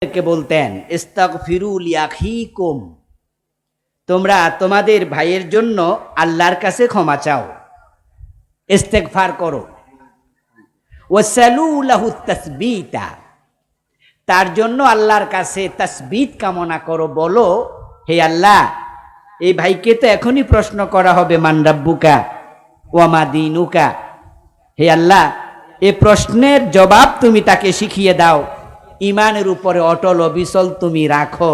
কে বলতেন ইস্তাক ফিরুল ইয়াখিকুম তোমরা তোমাদের ভাইয়ের জন্য আল্লাহর কাছে ক্ষমা চাও। ইস্তেগফার করো। ওয়াসালু লাহু তাসবিতা। তার জন্য আল্লাহর কাছে তাসবিত কামনা করো, বলো, হে আল্লাহ, এই ভাইকে তো এখনই প্রশ্ন করা হবে মান্ডাব্বুকা ওয়ামা দিনুকা। হে আল্লাহ, এ প্রশ্নের জবাব তুমি তাকে শিখিয়ে দাও। ইমানের উপরে অটল অবিচল তুমি রাখো,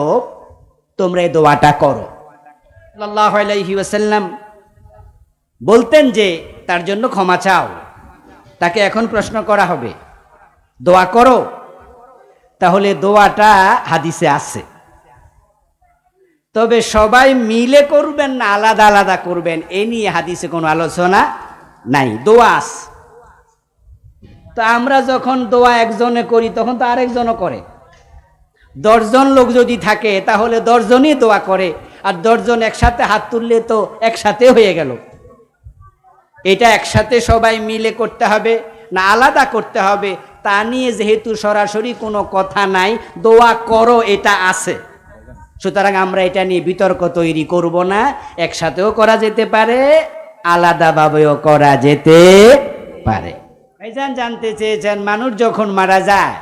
তোমরা এই দোয়াটা করো। ওয়াসাল্লাম বলতেন যে, তার জন্য ক্ষমা চাও। তাকে এখন প্রশ্ন করা হবে, দোয়া করো? তাহলে দোয়াটা হাদিসে আছে। তবে সবাই মিলে করবেন না, আলাদা আলাদা করবেন, এ নিয়ে হাদিসে কোনো আলোচনা নাই। দোয়া আছে। তো আমরা যখন দোয়া একজনে করি, তখন তো আরেকজনও করে। দশজন লোক যদি থাকে, তাহলে দশজনই দোয়া করে। আর দশজন একসাথে হাত তুললে তো একসাথে হয়ে গেল। এটা একসাথে সবাই মিলে করতে হবে, না আলাদা করতে হবে, তা নিয়ে যেহেতু সরাসরি কোনো কথা নাই, দোয়া করো, এটা আছে। সুতরাং আমরা এটা নিয়ে বিতর্ক তৈরি করব না, একসাথেও করা যেতে পারে, আলাদাভাবেও করা যেতে পারে। ভাইজান জানতে চেয়েছেন, মানুষ যখন মারা যায়,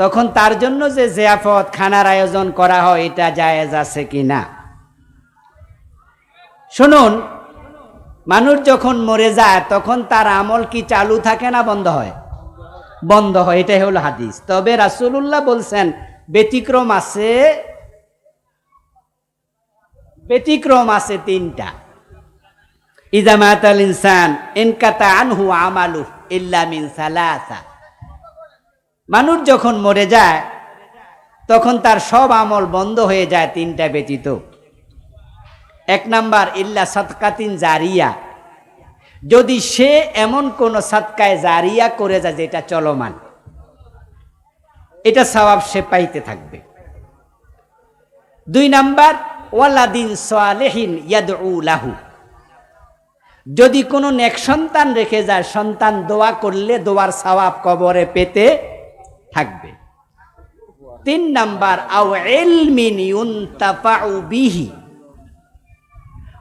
তখন তার জন্য যে জিয়াফত খানার আয়োজন করা হয়, এটা জায়েজ আছে কি না? শুনুন, মানুষ যখন মরে যায়, তখন তার আমল কি চালু থাকে না বন্ধ হয়? বন্ধ হয়, এটাই হলো হাদিস। তবে রাসূলুল্লাহ বলছেন, ব্যতিক্রম আছে ব্যতিক্রম আছে তিনটা। ইজামাত আল ইনসান ইনকাতা আনহু আমালু ইল্লা মিন সালাসা। মানুষ যখন মরে যায়, তখন তার সব আমল বন্ধ হয়ে যায় তিনটা ব্যতীত। এক নাম্বার, ইল্লা সৎকাতিন জারিয়া। যদি সে এমন কোন সৎকায় জারিয়া করে যায় যেটা চলমান, এটা সওয়াব সে পাইতে থাকবে। দুই নাম্বার, ওয়ালাদিন সোয়ালেহিন ইয়াদ লাহু। যদি কোনো নেক সন্তান রেখে যায়, সন্তান দোয়া করলে দোয়ার সওয়াব কবরে পেতে থাকবে। তিন নাম্বার, আও এলমিন বিহি।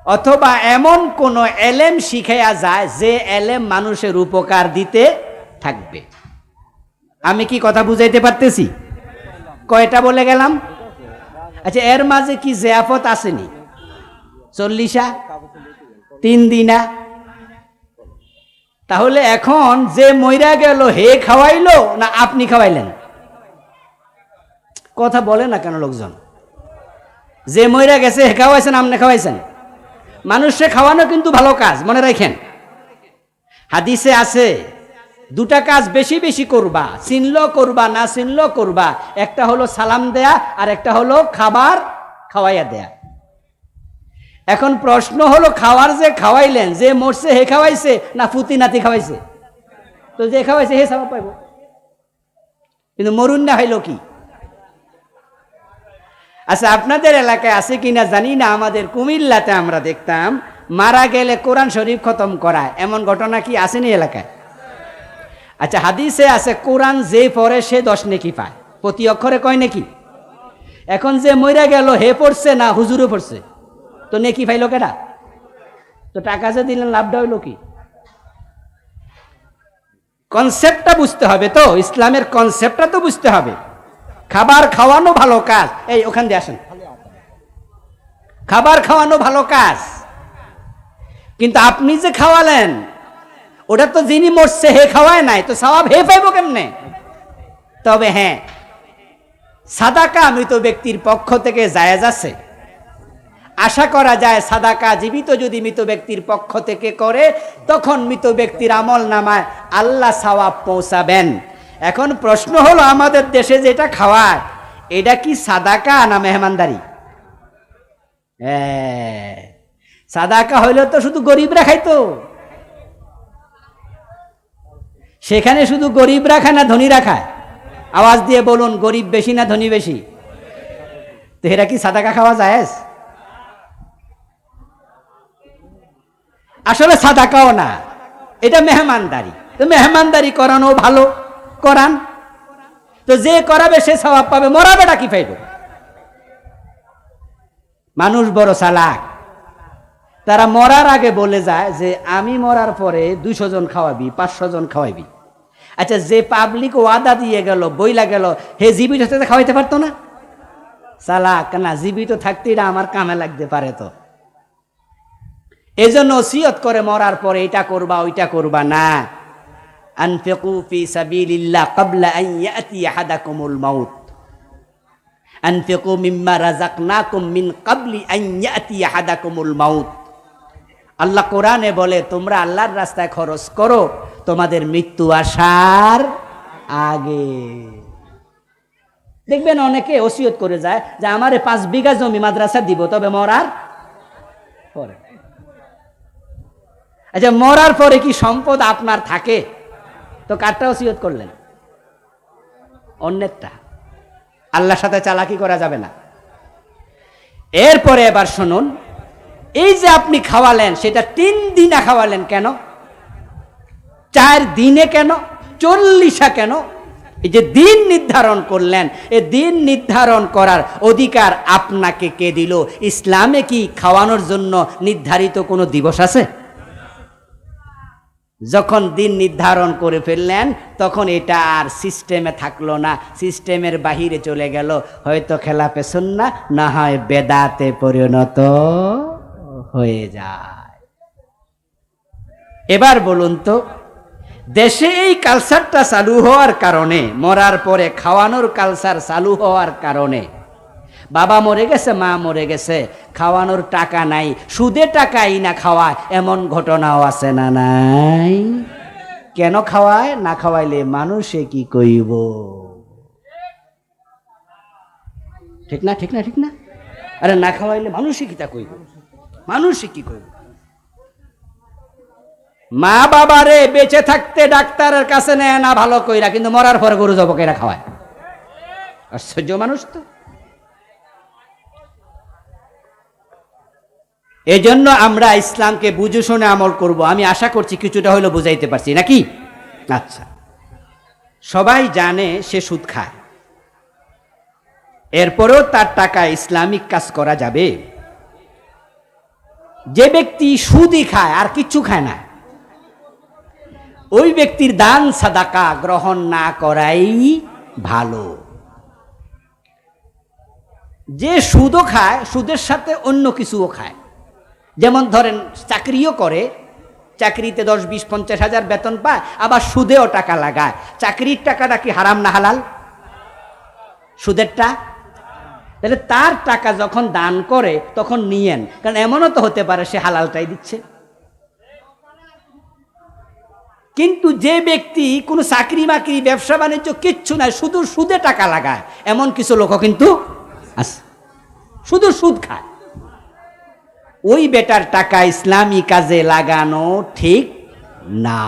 অথবা এমন কোন এলেম শিখাইয়া যায়, যে এলেম মানুষের উপকার দিতে থাকবে। আমি কি কথা বুঝাইতে পারতেছি? কয়টা বলে গেলাম? আচ্ছা এর মাঝে কি জেয়াফত আসেনি? চল্লিশা? তিন দিনা তাহলে এখন যে মইরা গেল, হে খাওয়াইলো না আপনি খাওয়াইলেন? কথা বলে না কেন লোকজন? যে মইরা গেছে, হে খাওয়াইছেন, আপনি খাওয়াইছেন। মানুষে খাওয়ানো কিন্তু ভালো কাজ, মনে রাখেন। হাদিসে আছে, দুটা কাজ বেশি বেশি করবা, চিনল করবা, না চিনল করবা। একটা হলো সালাম দেয়া, আর একটা হলো খাবার খাওয়াইয়া দেয়া। এখন প্রশ্ন হলো, খাওয়ার যে খাওয়াইলেন, যে মরছে হে খাওয়াইছে না ফুতি নাতি খাওয়াইছে? তো যে খাওয়াইছে হে সাবা পাইব। কিন্তু মরুন না হইল কি? আচ্ছা আপনাদের এলাকায় আছে কিনা জানি না, আমাদের কুমিল্লাতে আমরা দেখতাম, মারা গেলে কোরআন শরীফ খতম করা এমন ঘটনা কি আসেনি এলাকায়? আচ্ছা হাদিসে আছে, কোরআন যে পড়ে সে দশ নেকি পায়। প্রতি অক্ষরে কয় নাকি? এখন যে মইরা গেল, হে পড়ছে না হুজুরও পড়ছে? তো নেকি পাইল কেটা তো টাকা যে দিলেন, লাভটা হইল কি? কনসেপ্টটা বুঝতে হবে তো, ইসলামের কনসেপ্টটা তো বুঝতে হবে। খাবার খাওয়ানো ভালো কাজ। এই, ওখান দিয়ে আসেন। খাবার খাওয়ানো ভালো কাজ। কিন্তু আপনি যে খাওয়ালেন, ওটা তো যিনি মরছে, হে খাওয়ায় নাই, তো সবাব হে পাইব কেমনে? তবে হ্যাঁ সাদাকা মৃত ব্যক্তির পক্ষ থেকে জায়েজ আছে। আশা করা যায় সাদাকা জীবিত যদি মৃত ব্যক্তির পক্ষ থেকে করে তখন মৃত ব্যক্তির আমল নামায় আল্লাহ সওয়াব পৌঁছাবেন। এখন প্রশ্ন হলো আমাদের দেশে যেটা খাওয়ায় এটা কি সাদাকা না মেহমানদারি? হ্যাঁ, সাদাকা হইলে তো শুধু গরিবরা খাইতো। সেখানে শুধু গরিবরা খায় না ধনীরা খায়? আওয়াজ দিয়ে বলুন গরিব বেশি না ধনী বেশি? তো এরা কি সাদাকা খাওয়া যায় আসলে সাদাকাও না। এটা মেহমানদারি। তো মেহমানদারি করানো ভালো। করান। তো যে করাবে সে স্বভাব পাবে। মরা বেটা কি পাইবে মানুষ বড় চালাক। তারা মরার আগে বলে যায় যে, আমি মরার পরে দুইশো জন খাওয়াবি, পাঁচশো জন খাওয়াবি। আচ্ছা যে পাবলিক ওয়াদা দিয়ে গেল, বইলা গেল, হে জীবিত খাওয়াইতে পারতো না? চালাক না, জীবিত থাকতে এটা আমার কামে লাগতে পারে তো। এজন্য ওসিয়ত করে মরার পরে এটা করবা, ওইটা করবা না। আনফিকু ফি সাবিলিল্লাহ ক্বাবলা আন ইয়াতি আহাদাকুমুল মাউত। আনফিকু মিম্মা রাযাকনাকুম মিন ক্বাবলি আন ইয়াতি আহাদাকুমুল মাউত। আল্লাহ কোরআনে বলে, তোমরা আল্লাহর রাস্তায় খরচ করো, তোমাদের মৃত্যু আসার আগে। দেখবেন অনেকে ওসিয়ত করে যায় যে, আমারে পাঁচ বিঘা জমি মাদ্রাসা দিব, তবে মরার পরে। আচ্ছা মরার পরে কি সম্পদ আপনার থাকে? তো কারটা ওসিয়ত করলেন। অন্যেরটা। আল্লাহর সাথে চালাকি করা যাবে না। এরপরে এবার শুনুন, এই যে আপনি খাওয়ালেন, সেটা তিন দিনে খাওয়ালেন কেন? চার দিনে কেন? চল্লিশা কেন? এই যে দিন নির্ধারণ করলেন, এ দিন নির্ধারণ করার অধিকার আপনাকে কে দিল? ইসলামে কি খাওয়ানোর জন্য নির্ধারিত কোনো দিবস আছে? যখন দিন নির্ধারণ করে ফেললেন, তখন এটা আর সিস্টেমে থাকল না। সিস্টেমের বাহিরে চলে গেল। হয়তো খেলা পেছন না না হয় বেদাতে পরিণত হয়ে যায়। এবার বলুন তো, দেশে এই কালচারটা চালু হওয়ার কারণে, মরার পরে খাওয়ানোর কালচার চালু হওয়ার কারণে বাবা মরে গেছে, মা মরে গেছে। খাওয়ানোর টাকা নাই, সুদে টাকাই না খাওয়ায়, এমন ঘটনাও আছে না নাই? কেন খাওয়ায়? না খাওয়াইলে মানুষে কি কইব? ঠিক না ঠিক না ঠিক না? আরে না খাওয়াইলে মানুষে কি তা কইব? মানুষে কি কইব? মা বাবারে বেঁচে থাকতে ডাক্তারের কাছে নেয় না, ভালো কইরা, কিন্তু মরার পরে গরু জবকেরা খাওয়ায়। আশ্চর্য মানুষ তো। এই জন্য আমরা ইসলামকে বুঝে শুনে আমল করব। আমি আশা করছি কিছুটা হইল বুঝাইতে পারছি, নাকি? আচ্ছা। সবাই জানে সে সুদ খায়। এরপরেও তার টাকা ইসলামিক কাজ করা যাবে। যে ব্যক্তি সুদই খায়, আর কিচ্ছু খায় না। ওই ব্যক্তির দান, সাদাকা গ্রহণ না করাই ভালো। যে সুদও খায়, সুদের সাথে অন্য কিছুও খায়। যেমন ধরেন চাকরিও করে, চাকরিতে দশ, বিশ, পঞ্চাশ হাজার বেতন পায়, আবার সুদেও টাকা লাগায়। চাকরির টাকাটা কি হারাম না হালাল? সুদেরটা? তাহলে তার টাকা যখন দান করে, তখন নিয়েন। কারণ এমনও তো হতে পারে সে হালালটাই দিচ্ছে। কিন্তু যে ব্যক্তি কোনো চাকরি বাকরি, ব্যবসা বাণিজ্য কিচ্ছু নাই, শুধু সুদে টাকা লাগায়। এমন কিছু লোকও কিন্তু আছে। শুধু সুদ খায়। ওই বেটার টাকা ইসলামী কাজে লাগানো ঠিক না।